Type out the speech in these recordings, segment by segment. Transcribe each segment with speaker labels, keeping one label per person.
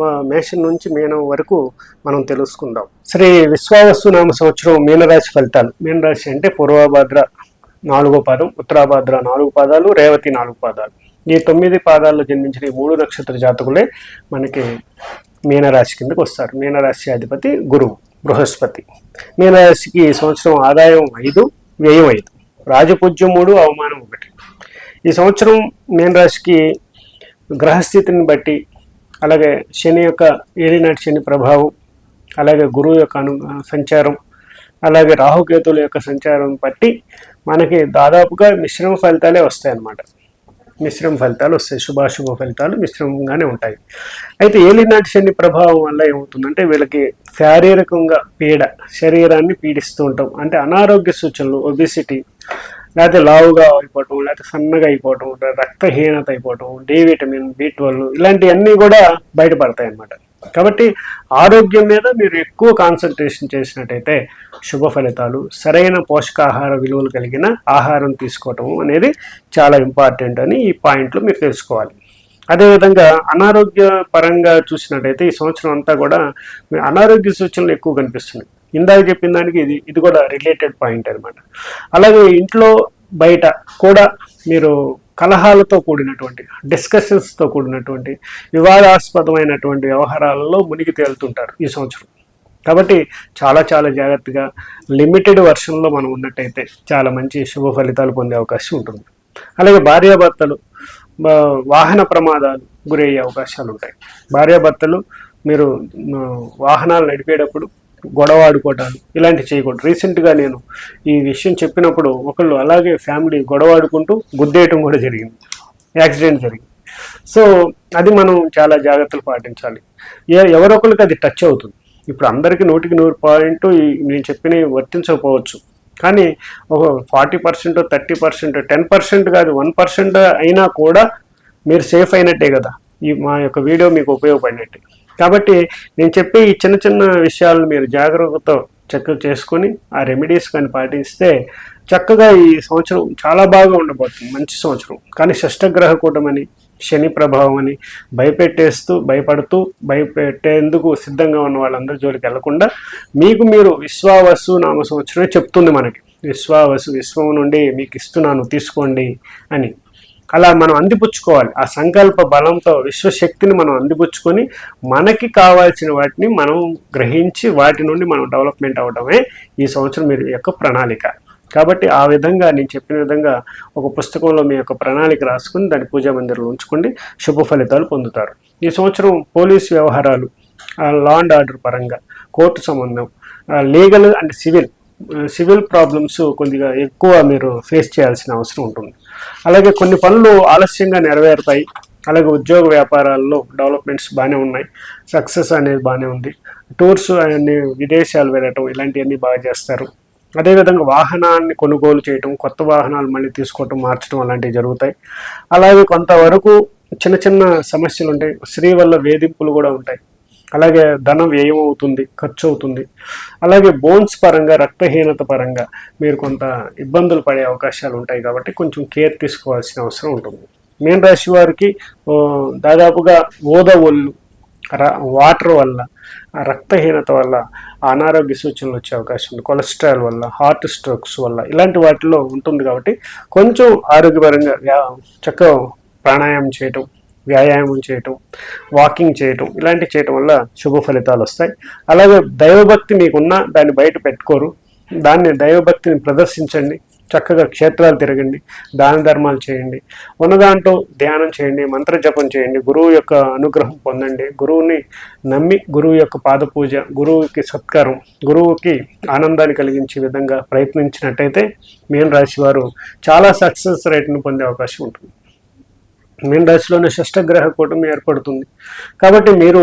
Speaker 1: మేషం నుంచి మీనం వరకు మనం తెలుసుకుందాం. శ్రీ విశ్వావస్తు నామ సంవత్సరం మీనరాశి ఫలితాలు. మీనరాశి అంటే పూర్వభద్ర నాలుగో పాదం ఉత్తరాభద్ర నాలుగు పాదాలు రేవతి నాలుగు పాదాలు. ఈ తొమ్మిది పాదాల్లో జన్మించిన ఈ మూడు నక్షత్ర జాతకులే మనకి మీనరాశి కిందకు వస్తారు. మీనరాశి అధిపతి గురువు బృహస్పతి. మీనరాశికి ఈ సంవత్సరం ఆదాయం ఐదు వ్యయం ఐదు. రాజపూజ్యం మూడు అవమానం ఒకటి. ఈ సంవత్సరం మీనరాశికి గ్రహస్థితిని బట్టి అలాగే శని యొక్క ఏలినాటి శని ప్రభావం అలాగే గురువు యొక్క అను సంచారం అలాగే రాహుకేతుల యొక్క సంచారం బట్టి మనకి దాదాపుగా మిశ్రమ ఫలితాలే వస్తాయి అన్నమాట మిశ్రమ ఫలితాలు వస్తాయి శుభాశుభ ఫలితాలు మిశ్రమంగానే ఉంటాయి. అయితే ఏలినాటి శని ప్రభావం వల్ల ఏమవుతుందంటే వీళ్ళకి శారీరకంగా పీడ శరీరాన్ని పీడిస్తూ ఉంటాం. అంటే అనారోగ్య సూచనలు ఒబిసిటీ లేకపోతే లావుగా అయిపోవటం లేకపోతే సన్నగా అయిపోవటం రక్తహీనత అయిపోవటం డి విటమిన్ బి ట్వెల్వ్ ఇలాంటివన్నీ కూడా బయటపడతాయి అన్నమాట కాబట్టి ఆరోగ్యం మీద మీరు ఎక్కువ కాన్సన్ట్రేషన్ చేసినట్టయితే శుభ ఫలితాలు సరైన పోషకాహార విలువలు కలిగిన ఆహారం తీసుకోవటం అనేది చాలా ఇంపార్టెంట్ అని ఈ పాయింట్లు మీరు తెలుసుకోవాలి. అదేవిధంగా అనారోగ్య పరంగా చూసినట్టయితే ఈ సంవత్సరం అంతా కూడా అనారోగ్య సూచనలు ఎక్కువ కనిపిస్తున్నాయి. ఇందాక చెప్పిన దానికి ఇది ఇది కూడా రిలేటెడ్ పాయింట్ అనమాట అలాగే ఇంట్లో బయట కూడా మీరు కలహాలతో కూడినటువంటి డిస్కషన్స్తో కూడినటువంటి వివాదాస్పదమైనటువంటి వ్యవహారాలలో మునిగి తేలుతుంటారు ఈ సంవత్సరం. కాబట్టి చాలా చాలా జాగ్రత్తగా లిమిటెడ్ వర్షన్లో మనం ఉన్నట్టయితే చాలా మంచి శుభ ఫలితాలు పొందే అవకాశం ఉంటుంది. అలాగే భార్యాభర్తలు వాహన ప్రమాదాలు గురయ్యే అవకాశాలు ఉంటాయి. భార్యాభర్తలు మీరు వాహనాలు నడిపేటప్పుడు గొడవ ఆడుకోవటాలు ఇలాంటివి చేయకూడదు. రీసెంట్గా నేను ఈ విషయం చెప్పినప్పుడు ఒకళ్ళు అలాగే ఫ్యామిలీ గొడవ ఆడుకుంటూ గుద్దేయటం కూడా జరిగింది. యాక్సిడెంట్ జరిగింది. సో అది మనం చాలా జాగ్రత్తలు పాటించాలి. ఏ ఎవరొకరికి అది టచ్ అవుతుంది. ఇప్పుడు అందరికీ నూటికి నూరు పాయింట్ నేను చెప్పినవి వర్తించకపోవచ్చు. కానీ ఒక forty percent thirty percent ten percent కాదు వన్ పర్సెంట్ అయినా కూడా మీరు సేఫ్ అయినట్టే కదా. ఈ మా యొక్క వీడియో మీకు ఉపయోగపడినట్టే. కాబట్టి నేను చెప్పే ఈ చిన్న చిన్న విషయాలను మీరు జాగ్రత్తతో చక్కగా చేసుకొని ఆ రెమెడీస్ కానీ పాటిస్తే చక్కగా ఈ సంవత్సరం చాలా బాగా ఉండబోతుంది మంచి సంవత్సరం. కానీ షష్టగ్రహ కూటమని శని ప్రభావం అని భయపెట్టేస్తూ భయపడుతూ భయపెట్టేందుకు సిద్ధంగా ఉన్న వాళ్ళందరి జోలికి వెళ్ళకుండా మీకు మీరు విశ్వావసు నామ సంవత్సరమే చెప్తుంది మనకి. విశ్వావసు విశ్వం నుండి మీకు ఇస్తున్నాను తీసుకోండి అని. అలా మనం అందిపుచ్చుకోవాలి. ఆ సంకల్ప బలంతో విశ్వశక్తిని మనం అందిపుచ్చుకొని మనకి కావాల్సిన వాటిని మనం గ్రహించి వాటి నుండి మనం డెవలప్మెంట్ అవడమే ఈ సంవత్సరం మీరు యొక్క ప్రణాళిక. కాబట్టి ఆ విధంగా నేను చెప్పిన విధంగా ఒక పుస్తకంలో మీ యొక్క ప్రణాళిక రాసుకుని దాన్ని పూజా మందిరంలో ఉంచుకోండి. శుభ ఫలితాలు పొందుతారు. ఈ సంవత్సరం పోలీస్ వ్యవహారాలు లా అండ్ ఆర్డర్ పరంగా కోర్టు సంబంధం legal and civil civil problems కొద్దిగా ఎక్కువ మీరు ఫేస్ చేయాల్సిన అవసరం ఉంటుంది. అలాగే కొన్ని పనులు ఆలస్యంగా నెరవేరుతాయి. అలాగే ఉద్యోగ వ్యాపారాల్లో డెవలప్మెంట్స్ బాగానే ఉన్నాయి. సక్సెస్ అనేది బాగానే ఉంది. టూర్స్ అన్ని విదేశాలు వెళ్ళటం ఇలాంటివన్నీ బాగా చేస్తారు. అదేవిధంగా వాహనాన్ని కొనుగోలు చేయటం కొత్త వాహనాలు మళ్ళీ తీసుకోవటం మార్చడం అలాంటివి జరుగుతాయి. అలాగే కొంతవరకు చిన్న చిన్న సమస్యలు ఉంటాయి స్త్రీ వల్ల వేధింపులు కూడా ఉంటాయి. అలాగే ధనం వ్యయం అవుతుంది ఖర్చు అవుతుంది. అలాగే బోన్స్ పరంగా రక్తహీనత పరంగా మీరు కొంత ఇబ్బందులు పడే అవకాశాలు ఉంటాయి కాబట్టి కొంచెం కేర్ తీసుకోవాల్సిన అవసరం ఉంటుంది. మీన రాశి వారికి దాదాపుగా ఓద ఒళ్ళు వాటర్ వల్ల ఆ రక్తహీనత వల్ల అనారోగ్య సూచనలు వచ్చే అవకాశం ఉంది. కొలెస్ట్రాల్ వల్ల హార్ట్ స్ట్రోక్స్ వల్ల ఇలాంటి వాటిలో ఉంటుంది కాబట్టి కొంచెం ఆరోగ్యపరంగా వ్యా- చక్కగా ప్రాణాయామం చేయటం వ్యాయామం చేయటం వాకింగ్ చేయటం ఇలాంటివి చేయటం వల్ల శుభ ఫలితాలు వస్తాయి. అలాగే దైవభక్తి మీకున్నా దాన్ని బయట పెట్టుకోరు. దాన్ని దైవభక్తిని ప్రదర్శించండి. చక్కగా క్షేత్రాలు తిరగండి. దాన ధర్మాలు చేయండి. ఉన్న దాంట్లో ధ్యానం చేయండి. మంత్ర జపం చేయండి. గురువు యొక్క అనుగ్రహం పొందండి. గురువుని నమ్మి గురువు యొక్క పాద పూజ గురువుకి సత్కారం గురువుకి ఆనందాన్ని కలిగించే విధంగా ప్రయత్నించినట్టయితే మీన రాశి వారు చాలా సక్సెస్ రేట్ను పొందే అవకాశం ఉంటుంది. మీన్ రాశిలోనే షష్టగ్రహ కూటమి ఏర్పడుతుంది. కాబట్టి మీరు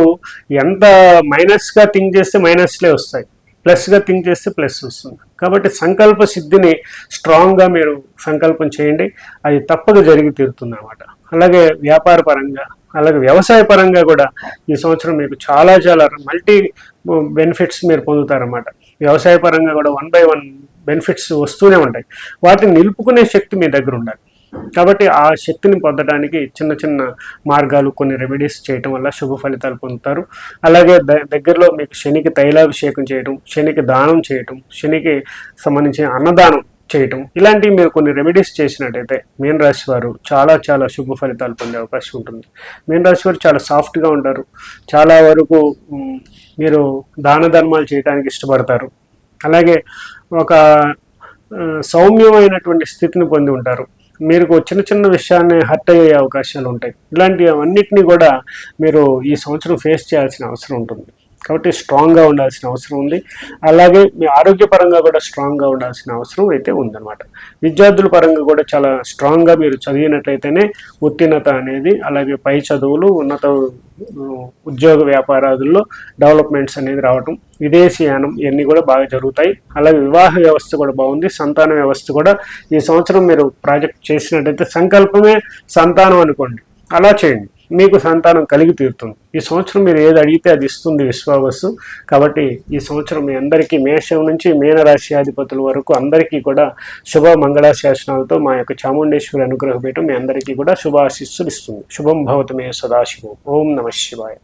Speaker 1: ఎంత మైనస్గా థింక్ చేస్తే మైనస్లే వస్తాయి. ప్లస్గా థింక్ చేస్తే ప్లస్ వస్తుంది. కాబట్టి సంకల్ప సిద్ధిని స్ట్రాంగ్గా మీరు సంకల్పం చేయండి. అది తప్పక జరిగి తీరుతుంది అనమాట అలాగే వ్యాపార పరంగా అలాగే వ్యవసాయ పరంగా కూడా ఈ సంవత్సరం మీకు చాలా చాలా మల్టీ బెనిఫిట్స్ మీరు పొందుతారన్నమాట. వ్యవసాయ పరంగా కూడా వన్ బై వన్ బెనిఫిట్స్ వస్తూనే ఉంటాయి. వాటిని నిలుపుకునే శక్తి మీ దగ్గర ఉండాలి. కాబట్టి ఆ శక్తిని పొందడానికి చిన్న చిన్న మార్గాలు కొన్ని రెమెడీస్ చేయటం వల్ల శుభ ఫలితాలు పొందుతారు. అలాగే ద- దగ్గరలో మీకు శనికి తైలాభిషేకం చేయటం శనికి దానం చేయటం శనికి సంబంధించిన అన్నదానం చేయటం ఇలాంటివి మీరు కొన్ని రెమెడీస్ చేసినట్టయితే మీన రాశి వారు చాలా చాలా శుభ ఫలితాలు పొందే అవకాశం ఉంటుంది. మీన రాశి వారు చాలా సాఫ్ట్గా ఉంటారు. చాలా వరకు మీరు దాన ధర్మాలు చేయడానికి ఇష్టపడతారు. అలాగే ఒక సౌమ్యమైనటువంటి స్థితిని పొంది ఉంటారు. మీరు చిన్న చిన్న విషయాన్ని హర్ట్ అయ్యే అవకాశాలు ఉంటాయి. ఇలాంటి అన్నిటినీ కూడా మీరు ఈ సంవత్సరం ఫేస్ చేయాల్సిన అవసరం ఉంటుంది. కాబట్టి స్ట్రాంగ్గా ఉండాల్సిన అవసరం ఉంది. అలాగే మీ ఆరోగ్యపరంగా కూడా స్ట్రాంగ్గా ఉండాల్సిన అవసరం అయితే ఉందన్నమాట. విద్యార్థుల పరంగా కూడా చాలా స్ట్రాంగ్గా మీరు చదివినట్లయితేనే ఉత్తీర్ణత అనేది అలాగే పై చదువులు ఉన్నత ఉద్యోగ వ్యాపారాదుల్లో డెవలప్మెంట్స్ అనేది రావటం విదేశీయానం ఇవన్నీ కూడా బాగా జరుగుతాయి. అలాగే వివాహ వ్యవస్థ కూడా బాగుంది. సంతాన వ్యవస్థ కూడా ఈ సంవత్సరం మీరు ప్రాజెక్ట్ చేసినట్టయితే సంకల్పమే సంతానం అనుకోండి. అలా చేయండి. మీకు సంతానం కలిగి తీరుతుంది. ఈ సంవత్సరం మీరు ఏది అడిగితే అది ఇస్తుంది విశ్వావస్సు కాబట్టి ఈ సంవత్సరం మీ అందరికీ మేషం నుంచి మీనరాశి అధిపతుల వరకు అందరికీ కూడా శుభ మంగళాశాసనాలతో మా యొక్క చాముండేశ్వరి అనుగ్రహ పీఠం మీ అందరికీ కూడా శుభాశిస్సులు ఇస్తుంది. శుభం భవతమే సదాశివం. ఓం నమ శివాయ.